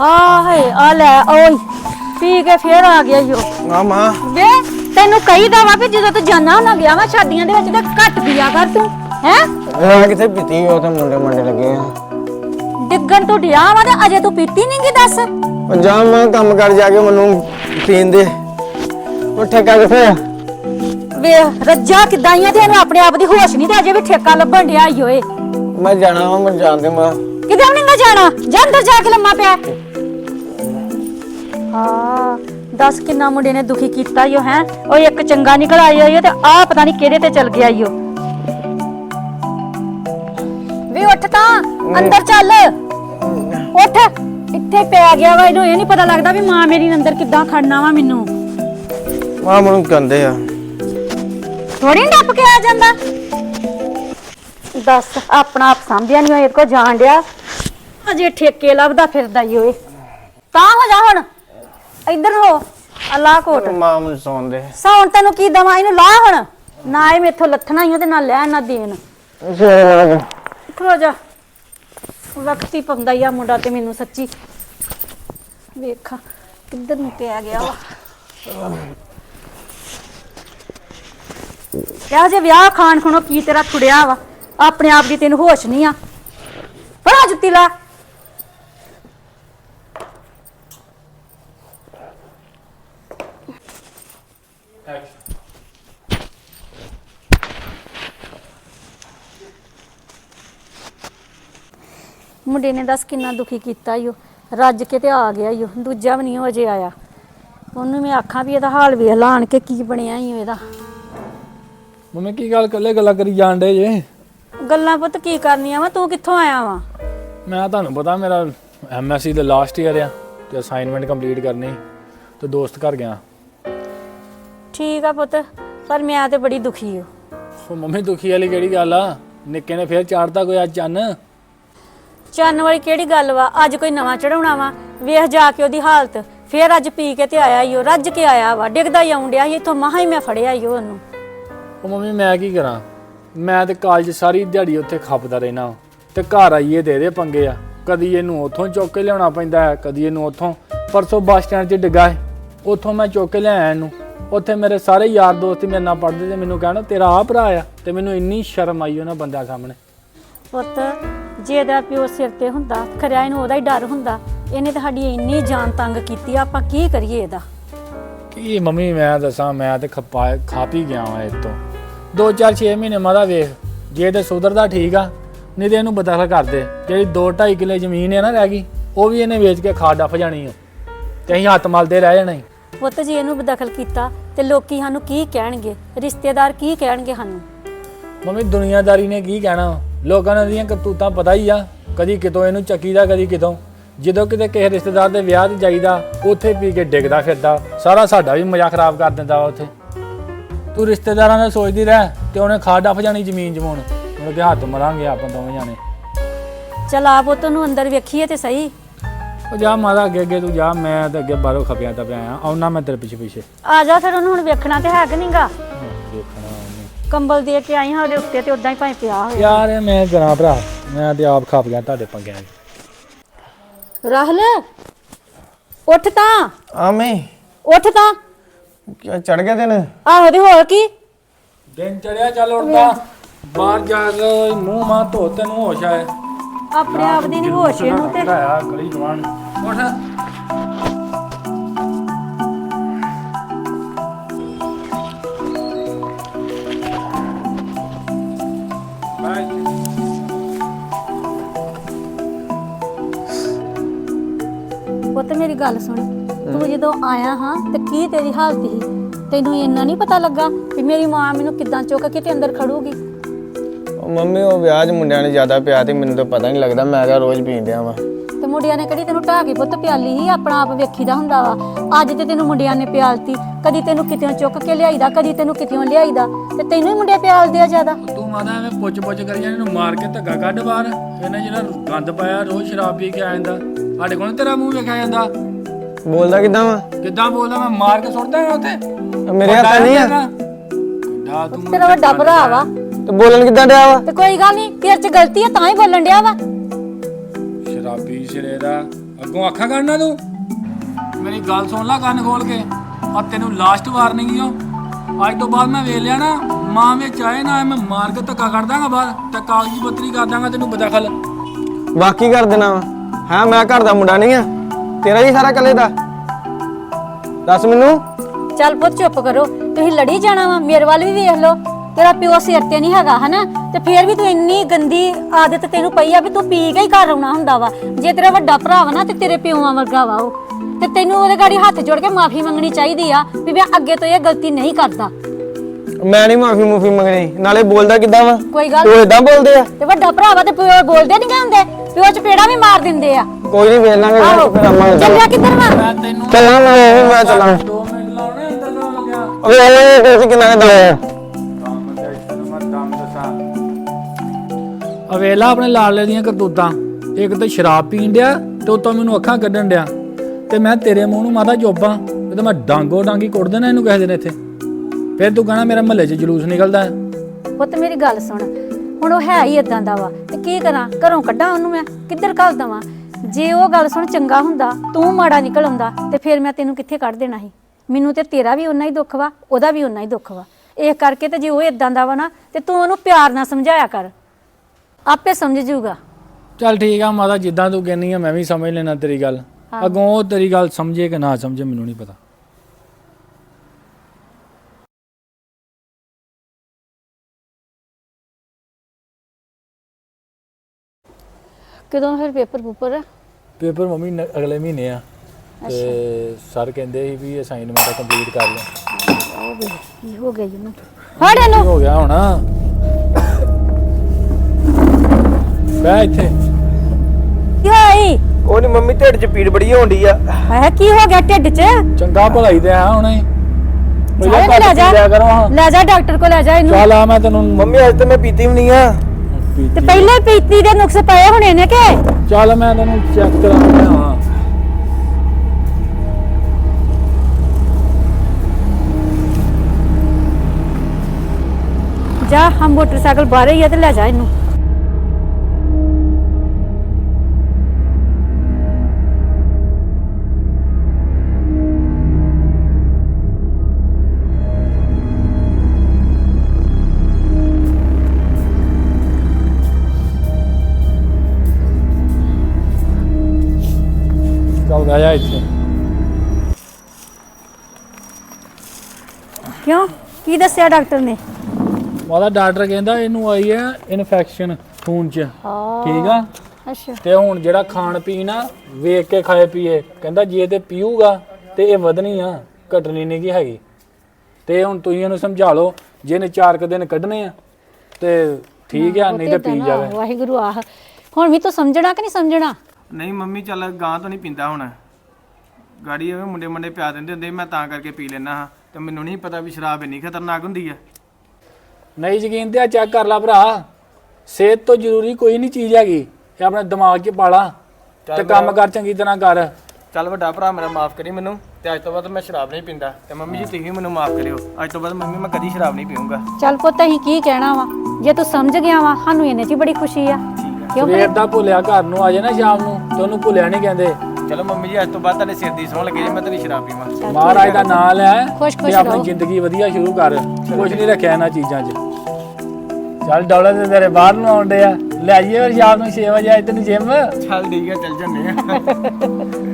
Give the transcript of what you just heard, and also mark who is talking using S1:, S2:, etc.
S1: ਹਾਂ ਹੈ ਆ ਲੈ ਓਏ ਪੀ ਕੇ ਫੇਰ ਆ ਗਿਆ ਈਓ
S2: ਆ ਮਾਂ।
S1: ਵੇ ਤੈਨੂੰ ਕਹੀਦਾ ਵਾ ਵੀ ਜਦੋਂ ਤੂੰ ਜਾਣਾ ਹੁੰਦਾ ਗਿਆ ਵਾ ਸ਼ਾਦੀਆਂ ਦੇ ਵਿੱਚ ਤੇ ਘੱਟ ਪੀਆ ਕਰ ਤੂੰ ਹੈ?
S2: ਮੈਂ ਕਿੱਥੇ ਪੀਤੀ ਉਹ ਤੇ ਮੁੰਡੇ ਮੰਡੇ ਲੱਗੇ ਆ।
S1: ਡਿੱਗਣ ਤੋਂ ਡਿਆ ਵਾ ਤੇ ਅਜੇ ਤੂੰ ਪੀਤੀ ਨਹੀਂ ਗੀ ਦੱਸ।
S2: ਉਹ ਜਾ ਮੈਂ ਕੰਮ ਕਰ ਜਾ ਕੇ ਮੈਨੂੰ ਪੀਣ ਦੇ। ਉਹ ਠੇਕਾ ਕਿੱਥੇ ਆ
S1: ਵੇ ਰੱਜਾ ਕਿਦਾਂ ਹੀ ਆ ਤੇ ਇਹਨੂੰ ਆਪਣੇ ਆਪ ਦੀ ਹੋਸ਼ ਨਹੀਂ ਤੇ ਅਜੇ ਵੀ ਠੇਕਾ ਲੱਭਣ ਡਿਆ ਈ ਓਏ।
S2: ਮੈਂ ਜਾਣਾ ਵਾ ਮੈਂ ਜਾਣਦੇ ਮਾਂ।
S1: ਕਿਤੇ ਨਹੀਂ ਨਾ ਜਾਣਾ? ਜਾ ਅੰਦਰ ਜਾ ਕੇ ਲੰਮਾ ਪਿਆ। ਹਾਂ ਦੱਸ ਕਿੰਨਾ ਮੁੰਡੇ ਨੇ ਦੁਖੀ ਕੀਤਾ ਈਓ ਹੈ? ਉਹ ਇੱਕ ਚੰਗਾ ਨਿਕਲ ਆਇਆ ਈਓ ਤੇ ਆ ਪਤਾ ਨਹੀਂ ਕਿਹਦੇ ਤੇ ਚਲ ਗਿਆ ਈਓ ਵੀ ਉੱਠ ਤਾਂ ਅੰਦਰ ਚੱਲ। ਉੱਠ। ਇੱਥੇ ਪੈ ਗਿਆ ਵਾ ਇਹਨੂੰ ਇਹ ਨਹੀਂ ਪਤਾ ਲੱਗਦਾ ਵੀ ਮਾਂ ਮੇਰੀ ਨੇ ਅੰਦਰ ਕਿੱਦਾਂ ਖੜਨਾ ਵਾ ਮੈਨੂੰ।
S2: ਮਾਂ ਮੈਨੂੰ ਕੰਦੇ ਆ।
S1: ਥੋੜੀ ਨੱਪ ਕੇ ਆ ਜਾਂਦਾ। ਦੱਸ ਆਪਣਾ ਆਪ ਸੰਭਿਆ ਨਹੀਂ ਹੋਏ ਕੋ ਜਾਣ ਡਿਆ। ਅਜੇ ਠੇਕੇ ਲੱਭਦਾ ਫਿਰਦਾ ਈ ਓਏ। ਤਾਂ ਹੋ ਜਾ ਹੁਣ। ਇੱਧਰ ਹੋ ਅੱਲਾ ਕੋਟ।
S2: ਮਾਂ ਮੈਨੂੰ ਸੌਣ ਦੇ
S1: ਸੌਣ ਤੈਨੂੰ ਕੀ ਦਵਾਂ? ਇਹਨੂੰ ਲਾ ਹੁਣ। ਨਾ ਇਹ ਮੇਥੋਂ ਲੱਥਣਾ ਹੀ ਤੇ ਨਾ ਲੈਣ ਨਾ ਦੇਣ। ਖਲੋ ਜਾ। ਵਕਤ ਹੀ ਪਾਉਂਦਾ ਹੀ ਆ ਮੁੰਡਾ ਤੇ ਮੈਨੂੰ ਸੱਚੀ। ਵੇਖਾਂ ਕਿੱਧਰ ਨੂੰ ਪਿਆ ਗਿਆ ਵਾ। ਕਿਆ ਜੇ ਵਿਆਹ ਖਾਣ ਖਣੋ ਕੀ ਤੇਰਾ ਛੁੜਿਆ ਵਾ? ਆਪਣੇ ਆਪ ਦੀ ਤੈਨੂੰ ਹੋਸ਼ ਨਹੀਂ ਆ। ਬੜਾ ਜੁੱਤੀ ਲਾ। ਮੁੰਡੇ ਨੇ ਦੱਸ ਕਿੰਨਾ ਦੁਖੀ ਕੀਤਾ ਈਓ ਰੱਜ ਕੇ ਤੇ ਆ ਗਿਆ ਈਓ ਦੂਜਾ ਵੀ ਨਹੀਂ ਉਹ ਅਜੇ ਆਇਆ। ਉਹਨੂੰ ਮੈਂ ਆਖਾਂ ਵੀ ਇਹਦਾ ਹਾਲ ਵੇਖ ਲਾਣ ਕੇ ਕੀ ਬਣਿਆ ਈਓ ਇਹਦਾ।
S3: ਮੰਮੀ ਕੀ ਗੱਲ ਕੱਲੇ ਗੱਲਾਂ ਕਰੀ ਜਾਣ ਡੇ ਜੇ?
S1: ਗੱਲਾਂ ਪੁੱਤ ਕੀ ਕਰਨੀਆਂ ਵਾ? ਤੂੰ ਕਿੱਥੋਂ ਆਇਆ ਵਾ?
S3: ਮੈਂ ਤੁਹਾਨੂੰ ਪਤਾ ਮੇਰਾ ਐਮਐਸਸੀ ਦੇ ਲਾਸਟ ਈਅਰ ਆ ਤੇ ਅਸਾਈਨਮੈਂਟ ਕੰਪਲੀਟ ਕਰਨੀ ਤੇ ਦੋਸਤ ਘਰ ਗਿਆ।
S1: ਠੀਕ ਆ ਪੁੱਤ ਪਰ ਮੈਂ ਤੇ ਬੜੀ ਦੁਖੀ ਹਾਂ
S3: ਉਹ ਮੰਮੀ ਦੁਖੀ ਵਾਲੀ ਕਿਹੜੀ ਗੱਲ ਆ? ਨਿੱਕੇ ਨੇ ਫੇਰ ਚਾੜਤਾ ਕੋਈ ਅੱਜ ਚੰਨ।
S1: ਚੰਨ ਵਾਲੀ ਕਿਹੜੀ ਗੱਲ ਵਾ? ਅੱਜ ਕੋਈ ਨਵਾਂ ਚੜਾਉਣਾ ਵਾ? ਵੇਖ ਜਾ ਕੇ ਉਹਦੀ ਹਾਲਤ। ਫੇਰ ਅੱਜ ਪੀ ਕੇ ਤੇ ਆਇਆ ਈ ਉਹ ਰੱਜ ਕੇ ਆਇਆ ਵਾ। ਡਿੱਗਦਾ ਹੀ ਆਉਣ ਡਿਆ ਸੀ ਇੱਥੋਂ ਮਹਾ ਹੀ ਮੈਂ ਫੜਿਆ ਈ ਉਹਨੂੰ।
S3: ਉਹ ਮੰਮੀ ਮੈਂ ਕੀ ਕਰਾਂ? ਮੈਂ ਤੇ ਕਾਲਜ ਸਾਰੀ ਦਿਹਾੜੀ ਉੱਥੇ ਖੱਪਦਾ ਰਹਿਣਾ ਤੇ ਘਰ ਆਈਏ ਦੇ ਦੇ ਪੰਗੇ ਆ। ਕਦੀ ਇਹਨੂੰ ਉੱਥੋਂ ਚੁੱਕ ਕੇ ਲਿਆਉਣਾ ਪੈਂਦਾ ਹੈ ਕਦੀ ਇਹਨੂੰ ਉੱਥੋਂ। ਪਰਸੋਂ ਬੱਸ ਸਟੈਂਡ 'ਚ ਡਿੱਗਾ ਹੈ ਉੱਥੋਂ ਮੈਂ ਚੁੱਕ ਕੇ ਲਿਆਇਆ ਇਹਨੂੰ। ਉੱਥੇ ਮੇਰੇ ਸਾਰੇ ਯਾਰ ਦੋਸਤ ਮੇਰੇ ਨਾਲ ਪੜ੍ਹਦੇ ਤੇ ਮੈਨੂੰ ਕਹਿਣਾ ਤੇਰਾ ਆ ਭਰਾ ਆ ਤੇ ਮੈਨੂੰ ਇੰਨੀ ਸ਼ਰਮ ਆਈ ਉਹਨਾਂ ਬੰਦਿਆਂ ਸਾਹਮਣੇ।
S1: ਪੁੱਤ ਜੇ ਇਹਦਾ ਪਿਓ ਸਿਰ ਤੇ ਹੁੰਦਾ ਖਰਿਆ ਇਹਨੂੰ ਉਹਦਾ ਹੀ ਡਰ ਹੁੰਦਾ ਇਹਨੇ ਤਾਂ ਸਾਡੀ ਇੰਨੀ ਜਾਨ ਤੰਗ ਕੀਤੀ ਆ, ਆਪਾਂ ਕੀ ਕਰੀਏ ਇਹਦਾ?
S3: ਕੀ ਮੰਮੀ ਮੈਂ ਦੱਸਾਂ ਮੈਂ ਤੇ ਖਪਾ ਖਾ ਪੀ ਗਿਆ ਵਾਂ ਇਹ ਤੋਂ। 2-4-6 ਮਹੀਨੇ ਮਾਦਾ ਵੇਖ ਜੇ ਤੇ ਸੁਧਰਦਾ ਠੀਕ ਆ ਨਹੀਂ ਤੇ ਇਹਨੂੰ ਬਦਲ ਕਰ ਦੇ। ਜਿਹੜੀ 2-2.5 ਕਿੱਲੇ ਜ਼ਮੀਨ ਹੈ ਨਾ ਰਹਿ ਗਈ ਉਹ ਵੀ ਇਹਨੇ ਵੇਚ ਕੇ ਖਾ ਡੱਫ ਜਾਣੀ ਆ। ਤੇ ਅਸੀਂ ਹੱਥ ਮਲਦੇ ਰਹਿ ਜਾਣਾ ਈ।
S1: ਪੁੱਤ ਜੀ ਇਹਨੂੰ ਬਦਖਲ ਕੀਤਾ ਤੇ ਲੋਕੀ ਸਾਨੂੰ ਕੀ ਕਹਿਣਗੇ? ਰਿਸ਼ਤੇਦਾਰ ਕੀ ਕਹਿਣਗੇ ਸਾਨੂੰ?
S3: ਮੰਮੀ ਦੁਨੀਆਦਾਰੀ ਨੇ ਕੀ ਕਹਿਣਾ? ਵਾ? ਲੋਕਾਂ ਨੇ ਦੀਆਂ ਕਰਤੂਤਾਂ ਪਤਾ ਹੀ ਆ ਕਦੀ ਕਿਤੋਂ ਇਹਨੂੰ ਚੱਕੀਦਾ ਕਦੀ ਕਿਤੋਂ। ਜਦੋਂ ਕਿਤੇ ਕਿਸੇ ਰਿਸ਼ਤੇਦਾਰ ਦੇ ਵਿਆਹ 'ਤੇ ਜਾਈਦਾ ਉੱਥੇ ਪੀ ਕੇ ਡਿੱਗਦਾ ਫਿਰਦਾ ਸਾਰਾ ਸਾਡਾ ਵੀ ਮਜ਼ਾ ਖਰਾਬ ਕਰ ਦਿੰਦਾ ਉੱਥੇ। ਤੂੰ ਰਿਸ਼ਤੇਦਾਰਾਂ ਦਾ ਸੋਚਦੀ ਰਹਿ ਤੇ ਉਹਨੇ ਖਾ ਡੱਫ ਜਾਣੀ ਜ਼ਮੀਨ ਜਮੂਨ ਉਹਨੇ ਕਿ ਹੱਥ ਮਰਾਂਗੇ ਆਪਾਂ ਦੋਵੇਂ ਜਾਣੇ।
S1: ਚਲ ਆ ਪੁੱਤ ਨੂੰ ਅੰਦਰ ਵੇਖੀਏ ਤੇ ਸਹੀ।
S3: ਉਹ ਜਾ ਮਾਰਾ ਅੱਗੇ ਅੱਗੇ ਤੂੰ ਜਾ ਮੈਂ ਤਾਂ ਅੱਗੇ ਬਾਹਰੋਂ ਖਪਿਆ ਤਾਂ ਪਿਆ ਆ। ਆਉਣਾ ਮੈਂ ਤੇਰੇ ਪਿੱਛੇ ਪਿੱਛੇ
S1: ਆ ਜਾ ਫਿਰ ਉਹਨੂੰ ਹੁਣ ਵੇਖਣਾ ਤੇ ਹੈ ਕਿ ਨਹੀਂਗਾ। ਕੰਬਲ ਦੇ ਕੇ ਆਈ ਹਾਂ ਉਹਦੇ ਉੱਤੇ ਤੇ ਉਦਾਂ ਹੀ ਭਾਵੇਂ ਪਿਆ ਹੋਇਆ
S3: ਯਾਰ ਇਹ ਮੈਂ ਕਰਾਂ ਭਰਾ ਮੈਂ ਤੇ ਆਪ ਖਪ ਗਿਆ ਤੁਹਾਡੇ ਪੰਗਿਆਂ 'ਚ
S1: ਰਾਹਲ ਉੱਠ ਤਾਂ।
S2: ਆਵੇਂ
S1: ਉੱਠ ਤਾਂ।
S2: ਕੀ ਚੜ ਗਿਆ ਤੈਨੂੰ?
S1: ਆਹੋ ਤੇ ਹੋਰ ਕੀ?
S3: ਦਿਨ ਚੜਿਆ ਚੱਲ ਉੱਠਦਾ। ਬਾਹਰ ਜਾ ਕੇ ਮੂੰਹ ਮਾਂ ਧੋ ਤੈਨੂੰ ਹੋਸ਼ ਆਏ।
S1: ਆਪਣੇ ਆਪ ਦੀ ਨਹੀਂ ਹੋਸ਼ ਇਹਨੂੰ ਤੇ।
S3: ਗਲੀ ਜਵਾਨ। ਉੱਠ।
S1: ਪੁੱਤ ਮੇਰੀ ਗੱਲ ਸੁਣ। ਤੂੰ ਜਦੋਂ ਆਇਆ ਹਾਂ ਤੇ ਕੀ ਤੇਰੀ ਹਾਲਤ ਸੀ? ਤੈਨੂੰ ਇੰਨਾ ਨਹੀਂ ਪਤਾ ਲੱਗਾ ਵੀ ਮੇਰੀ ਮਾਂ ਮੈਨੂੰ ਕਿੱਦਾਂ ਚੁੱਕ ਕੇ ਤੇ ਅੰਦਰ ਖੜੂਗੀ?
S2: ਉਹ ਮੰਮੀ ਉਹ ਵਿਆਹ 'ਚ ਮੁੰਡਿਆਂ ਨੇ ਜ਼ਿਆਦਾ ਪਿਆ ਤੇ ਮੈਨੂੰ ਤਾਂ ਪਤਾ ਨਹੀਂ ਲੱਗਦਾ ਮੈਂ ਤਾਂ ਰੋਜ਼ ਪੀਂਦਿਆ ਵਾ।
S1: ਤੇ ਮੁੰਡਿਆਂ ਨੇ ਕਿਹੜੀ ਤੈਨੂੰ ਢਾਹ ਕੇ ਪੁੱਤ ਪਿਆਲੀ ਸੀ? ਆਪਣਾ ਆਪ ਵੇਖੀਦਾ ਹੁੰਦਾ ਵਾ। ਅੱਜ ਤੇ ਤੈਨੂੰ ਮੁੰਡਿਆਂ ਨੇ ਪਿਆਲਤੀ। ਕਦੀ ਤੈਨੂੰ ਕਿਤੇੋਂ ਚੁੱਕ ਕੇ ਲਿਆਈਦਾ ਕਦੀ ਤੈਨੂੰ ਕਿਤੇੋਂ ਲਿਆਈਦਾ। ਤੇ ਤੈਨੂੰ ਹੀ ਮੁੰਡੇ ਪਿਆਲਦੇ ਆ ਜ਼ਿਆਦਾ।
S3: ਮਾਦਾ ਐਵੇਂ ਪੁੱਛ ਪੁੱਛ ਕਰੀ ਜਾਂਦੀ ਨੂੰ ਮਾਰ ਕੇ ਧੱਗਾ ਕੱਢ ਬਾਹਰ। ਇਹਨੇ ਜਿਹੜਾ ਗੰਦ ਪਾਇਆ ਰੋਜ਼ ਸ਼ਰਾਬ ਪੀ ਕੇ ਆ ਜਾਂਦਾ। ਸਾਡੇ ਕੋਲ ਨੀ ਤੇਰਾ ਮੂੰਹ ਵੇਖਿਆ ਜਾਂਦਾ।
S2: ਬੋਲਦਾ ਕਿਦਾਂ ਵਾ?
S3: ਕਿੱਦਾਂ ਬੋਲਦਾ ਮੈਂ ਮਾਰ ਕੇ ਸੁੱਟਦਾ ਹਾਂ ਉੱਥੇ।
S2: ਮੇਰੇ ਹੱਥ ਨਹੀਂ ਆ।
S3: ਕਿੱਡਾ ਤੂੰ
S1: ਤੇਰਾ ਵੱਡਾ ਭਰਾ ਵਾ।
S2: ਤੇ ਬੋਲਣ ਕਿਦਾਂ ਡਿਆ ਵਾ?
S1: ਤੇ ਕੋਈ ਗੱਲ ਨਹੀਂ ਤੇਰੇ 'ਚ ਗਲਤੀ ਆ ਤਾਂ ਹੀ ਬੋਲਣ ਡਿਆ ਵਾ।
S3: ਸ਼ਰਾਬੀ ਸਿਰੇ ਦਾ। ਅੱਗੋਂ ਅੱਖਾਂ ਕੱਢਣਾ ਤੂੰ? ਮੇਰੀ ਗੱਲ ਸੁਣ ਲੈ ਕੰਨ ਖੋਲ ਕੇ। ਆ ਤੈਨੂੰ ਲਾਸਟ ਵਾਰਨਿੰਗ ਈਓ ਅੱਜ ਤੋਂ ਬਾਅਦ ਮੈਂ ਵੇਖ ਲਿਆ ਨਾ ਮਾਂ ਵਿੱਚ ਆਏ ਨਾ ਮੈਂ ਮਾਰ ਕੇ ਧੱਕਾ ਕਰ ਦਾਂਗਾ ਬਾਹਰ ਤੇ ਕਾਗਜ਼ੀ ਪੱਤਰੀ ਕਰ ਦਾਂਗਾ ਤੈਨੂੰ ਬਦਖਲ।
S2: ਬਾਕੀ ਕਰ ਦੇਣਾ ਵਾ। ਹਾਂ ਮੈਂ ਘਰ ਦਾ ਮੁੰਡਾ ਨਹੀਂ ਆ। ਤੇਰਾ ਹੀ ਸਾਰਾ ਕੱਲੇ ਦਾ। ਦੱਸ ਮੈਨੂੰ।
S1: ਚੱਲ ਪੁੱਤ ਚੁੱਪ ਕਰੋ। ਤੁਸੀਂ ਲੜੀ ਜਾਣਾ ਵਾ ਮੇਰੇ ਵੱਲ ਵੀ ਵੇਖ ਲਓ। ਤੇਰਾ ਪਿਓ ਸਿਰ ਤੇ ਨਹੀਂ ਹੈਗਾ ਹਨਾ? ਤੇ ਫੇਰ ਵੀ ਤੂੰ ਇੰਨੀ ਗੰਦੀ ਆਦਤ ਤੈਨੂੰ ਪਈ ਆ ਵੀ ਤੂੰ ਪੀ ਕੇ ਹੀ ਘਰ ਆਉਣਾ ਹੁੰਦਾ ਵਾ। ਜੇ ਤੇਰਾ ਵੱਡਾ ਭਰਾ ਵਾ ਨਾ ਤੇ ਤੇਰੇ ਪਿਓਾਂ ਵਰਗਾ ਵਾ ਉਹ। ਤੇ ਤੈਨੂੰ ਉਹਦੇ ਗਾੜੀ ਹੱਥ ਜੋੜ ਕੇ ਮਾਫੀ ਮੰਗਣੀ ਚਾਹੀਦੀ ਆ ਵੀ ਮੈਂ ਅੱਗੇ ਤੋਂ ਇਹ ਗਲਤੀ ਨਹੀਂ ਕਰਦਾ।
S2: ਮੈਂ ਨਹੀਂ ਮਾਫੀ ਮੁਫੀ ਮੰਗਣੀ ਨਾਲੇ ਬੋਲਦਾ ਕਿੱਦਾਂ ਵਾ?
S1: ਕੋਈ ਗੱਲ
S2: ਤੂੰ ਇਦਾਂ ਬੋਲਦੇ ਆ?
S1: ਤੇ ਵੱਡਾ ਭਰਾ ਵਾ ਤੇ ਪਿਓ ਬੋਲਦੇ ਨਹੀਂ ਹੁੰਦੇ? ਪਿਓ ਚਪੇੜਾ ਵੀ ਮਾਰ ਦਿੰਦੇ ਆ।
S2: ਕੋਈ ਨਹੀਂ ਵੇਖ ਲਾਂਗੇ ਫਿਰ
S1: ਚੱਲਿਆ ਕਿੱਧਰ ਵਾ?
S2: ਚੱਲਾਂ ਮੈਂ ਮੈਂ ਚੱਲਾਂ
S3: 2 ਮਿੰਟ ਲਾਉਣੇ ਅੰਦਰ ਨਾ ਲੱਗਿਆ
S2: ਓਏ ਓਏ ਤੁਸੀਂ ਕਿੰਨਾ ਕੁ ਦਮ
S3: ਕੰਮ ਤੇ ਤੈਨੂੰ ਮੈਂ ਦਮ ਦੱਸਾਂ। ਅਵੇਲਾ ਆਪਣੇ ਲਾਲੇ ਦੀਆਂ ਕਰਤੂਤਾਂ। ਇੱਕ ਤਾਂ ਸ਼ਰਾਬ ਪੀਣ ਡਿਆ ਤੇ ਉਤੋਂ ਮੈਨੂੰ ਅੱਖਾਂ ਕੱਢਣ ਡਿਆ। ਤੇ ਮੈਂ ਤੇਰੇ ਮੂੰਹ ਨੂੰ ਮਾਦਾ ਜੋਬਾਂ ਤੇ ਤੇ ਮੈਂ ਡਾਂਗੋ ਡਾਂਗੀ ਕੁੱਟ ਦੇਣਾ ਇਹਨੂੰ ਕਿਸੇ ਦਿਨ ਇੱਥੇ। ਫਿਰ ਤੂੰ ਕਹਣਾ ਮੇਰਾ ਮਹੱਲੇ 'ਚ ਜਲੂਸ ਨਿਕਲਦਾ ਹੈ।
S1: ਪੁੱਤ ਮੇਰੀ ਗੱਲ ਸੁਣ। ਹੁਣ ਉਹ ਹੈ ਹੀ ਇਦਾਂ ਦਾ ਵਾ। ਤੇ ਕੀ ਕਰਾਂ? ਘਰੋਂ ਕੱਢਾਂ ਉਹਨੂੰ ਮੈਂ? ਕਿੱਧਰ ਕੱਢ ਦਵਾਂ? ਜੇ ਉਹ ਗੱਲ ਸੁਣ ਚੰਗਾ ਹੁੰਦਾ ਤੂੰ ਮਾੜਾ ਨਿਕਲ ਆਉਂਦਾ ਤੇ ਫਿਰ ਮੈਂ ਤੈਨੂੰ ਕਿੱਥੇ ਕੱਢ ਦੇਣਾ ਸੀ? ਮੈਨੂੰ ਤੇ ਤੇਰਾ ਵੀ ਉਨਾ ਹੀ ਦੁੱਖ ਵਾ ਉਹਦਾ ਵੀ ਉਨਾ ਹੀ ਦੁੱਖ ਵਾ। ਇਹ ਕਰਕੇ ਤੇ ਜੇ ਉਹ ਇਦਾਂ ਦਾ ਵਾ ਨਾ ਤੇ ਤੂੰ ਉਹਨੂੰ ਪਿਆਰ ਨਾਲ ਸਮਝਾਇਆ ਕਰ। ਆਪੇ ਸਮਝ ਜੂਗਾ।
S3: ਚੱਲ ਠੀਕ ਆ ਮਾਤਾ ਜਿੱਦਾਂ ਤੂੰ ਕਹਿੰਨੀ ਆ ਮੈਂ ਵੀ ਸਮਝ ਲੈਣਾ ਤੇਰੀ ਗੱਲ। ਅੱਗੋਂ ਉਹ ਤੇਰੀ ਗੱਲ ਸਮਝੇ ਕਿ ਨਾ ਸਮਝੇ ਮੈਨੂੰ ਨਹੀਂ ਪਤਾ।
S1: ਕਦੋਂ ਫਿਰ ਪੇਪਰ ਪੂਪਰ?
S3: ਪੇਪਰ ਮੰਮੀ ਨ- ਅਗਲੇ ਮਹੀਨੇ ਆ। ਤੇ ਸਰ ਕਹਿੰਦੇ ਸੀ ਵੀ ਅਸਾਈਨਮੈਂਟ ਕੰਪਲੀਟ ਕਰ ਲੈ
S1: ਉਹ ਵੀ ਕੀ ਹੋ ਗਿਆ ਇਹਨੂੰ ਫੜ ਇਹਨੂੰ।
S3: ਹੋ ਗਿਆ ਹੁਣ? ਬੈ ਇੱਥੇ।
S1: ਕੀ ਹੋਈ
S2: ਉਹ ਨਹੀਂ ਮੰਮੀ ਢਿੱਡ 'ਚ ਪੀੜ ਬੜੀ ਹੋਣਦੀ ਆ।
S1: ਹੈ ਕੀ ਹੋ ਗਿਆ ਢਿੱਡ 'ਚ?
S3: ਚੰਗਾ ਭਲਾਈ ਤੇ ਆ ਹੁਣੇ।
S1: ਸਾਰੇ ਲੈ ਜਾ।
S3: ਲਿਆ ਕਰੋ ਹਾਂ
S1: ਲੈ ਜਾ ਡਾਕਟਰ ਕੋਲ ਲੈ ਜਾ ਇਹਨੂੰ।
S3: ਚੱਲ ਆ ਮੈਂ ਤੈਨੂੰ
S2: ਮੰਮੀ ਅੱਜ ਤਾਂ ਮੈਂ ਪੀਤੀ ਵੀ ਨਹੀਂ ਆ।
S1: ਤੇ ਪਹਿਲੇ ਪੀਤੀ ਦੇ ਨੁਕਸ ਪਏ ਹੋਣੇ ਨੇ ਕਿ?
S3: ਚੱਲ ਮੈਂ ਤੈਨੂੰ ਚੈੱਕ ਕਰਾਉਣਾ ਹਾਂ।
S1: ਜਾ ਹਮ ਮੋਟਰਸਾਈਕਲ ਬਾਹਰ ਹੀ ਆ ਤੇ ਲੈ ਜਾ ਇਹਨੂੰ।
S3: ਬਹਿ ਜਾ ਇੱਥੇ।
S1: ਕਿਉਂ? ਕੀ ਦੱਸਿਆ ਡਾਕਟਰ ਨੇ?
S3: ਮਾਦਾ ਡਾਕਟਰ ਕਹਿੰਦਾ ਇਹਨੂੰ ਆਈ ਹੈ ਇਨਫੈਕਸ਼ਨ ਖੂਨ 'ਚ। ਠੀਕ ਆ?
S1: ਅੱਛਾ।
S3: ਤੇ ਹੁਣ ਜਿਹੜਾ ਖਾਣ ਪੀਣ ਆ ਵੇਖ ਕੇ ਖਾਏ ਪੀਏ। ਕਹਿੰਦਾ ਜੇ ਤੇ ਪੀਊਗਾ ਤੇ ਇਹ ਵਧਣੀ ਆ ਘਟਣੀ ਨਹੀਂ ਗੀ ਹੈਗੀ। ਤੇ ਹੁਣ ਤੁਸੀਂ ਇਹਨੂੰ ਸਮਝਾ ਲਓ ਜੇ ਨੇ ਚਾਰ ਕੁ ਦਿਨ ਕੱਢਣੇ ਆ ਤੇ ਠੀਕ ਆ ਨਹੀਂ ਤੇ ਪੀ ਜਾਵੇ।
S1: ਵਾਹਿਗੁਰੂ ਆਹ। ਹੁਣ ਵੀ ਤੂੰ ਸਮਝਣਾ ਕਿ ਨਹੀਂ ਸਮਝਣਾ?
S2: ਨਹੀਂ ਮੰਮੀ ਚੱਲ ਗਾਂ ਤੋਂ ਨਹੀਂ ਪੀਂਦਾ ਹੁਣ। ਗਾੜੀ ਐਵੇਂ ਮੁੰਡੇ ਮੁੰਡੇ ਪਿਆ ਦਿੰਦੇ ਹੁੰਦੇ ਮੈਂ ਤਾਂ ਕਰਕੇ ਪੀ ਲੈਣਾ ਹਾਂ। ਤੇ ਮੈਨੂੰ ਨਹੀਂ ਪਤਾ ਵੀ ਸ਼ਰਾਬ ਇੰਨੀ ਖਤਰਨਾਕ ਹੁੰਦੀ ਆ।
S3: ਨਹੀਂ ਯਕੀਨ ਤੇ ਆ ਚੈੱਕ ਕਰ ਲਾ ਭਰਾ। ਸਿਹਤ ਤੋਂ ਜ਼ਰੂਰੀ ਕੋਈ ਨਹੀਂ ਚੀਜ਼ ਹੈਗੀ। ਇਹ ਆਪਣੇ ਦਿਮਾਗ 'ਚ ਪਾਲਾ ਤੇ ਕੰਮ ਕਰ ਚੰਗੀ ਤਰ੍ਹਾਂ ਕਰ।
S2: ਚੱਲ ਵੱਡਾ ਭਰਾ ਮੇਰਾ ਮਾਫ ਕਰੀ ਮੈਨੂੰ। ਤੇ ਅੱਜ ਤੋਂ ਬਾਅਦ ਮੈਂ ਸ਼ਰਾਬ ਨਹੀਂ ਪੀਂਦਾ। ਤੇ ਮੰਮੀ ਜੀ ਤੁਸੀਂ ਮੈਨੂੰ ਮਾਫ ਕਰਿਓ। ਅੱਜ ਤੋਂ ਬਾਅਦ ਮੰਮੀ ਮੈਂ ਕਦੀ ਸ਼ਰਾਬ ਨਹੀਂ ਪੀਊਂਗਾ।
S1: ਚੱਲ ਪੁੱਤ ਅਸੀਂ ਕੀ ਕਹਿਣਾ ਵਾ? ਜੇ ਤੂੰ ਸਮਝ ਗਿਆ ਵਾ ਸਾਨੂੰ ਇਹਨੇ 'ਚ ਹੀ ਬੜੀ ਖੁਸ਼ੀ ਆ। ਕਿਉਂ
S3: ਸਵੇਰ ਦਾ ਭੁੱਲਿਆ ਘਰ ਨੂੰ ਆ ਨਾ ਸ਼ਾਮ ਨੂੰ। ਤੇ ਉਹਨੂੰ ਭੁੱਲਿਆ ਨਹੀਂ ਕਹਿੰਦੇ।
S2: ਚਲੋ ਮੰਮੀ ਜੀ ਅੱਜ ਤੋਂ ਬਾਅਦ ਤੁਹਾਡੇ ਸਿਰ ਦੀ ਸੌਣ ਲੱਗੇ ਜੇ ਮੈਂ ਤੇਰੀ ਸ਼ਰਾਬ ਪੀਵਾਂ।
S3: ਮਹਾਰਾਜ ਦਾ ਨਾਮ ਲੈ
S1: ਖੁਸ਼
S3: ਤੇ ਆਪਣੀ
S1: ਰਹੋ।
S3: ਜ਼ਿੰਦਗੀ ਵਧੀਆ ਸ਼ੁਰੂ ਕਰ। ਕੁਝ ਨਹੀਂ ਰੱਖਿਆ ਇਹਨਾਂ ਚੀਜ਼ਾਂ 'ਚ। ਚੱਲ ਡੌਲੇ ਤੇ ਤੇਰੇ ਬਾਹਰ ਨੂੰ ਆਉਂਦੇ ਆ ਲੈ ਜਾਈਏ ਫਿਰ ਸ਼ਾਮ ਨੂੰ 6 ਵਜੇ ਤੈਨੂੰ ਜਿਮ
S2: ਚੱਲ ਠੀਕ ਹੈ ਚੱਲ ਜੰਨੇ ਆ।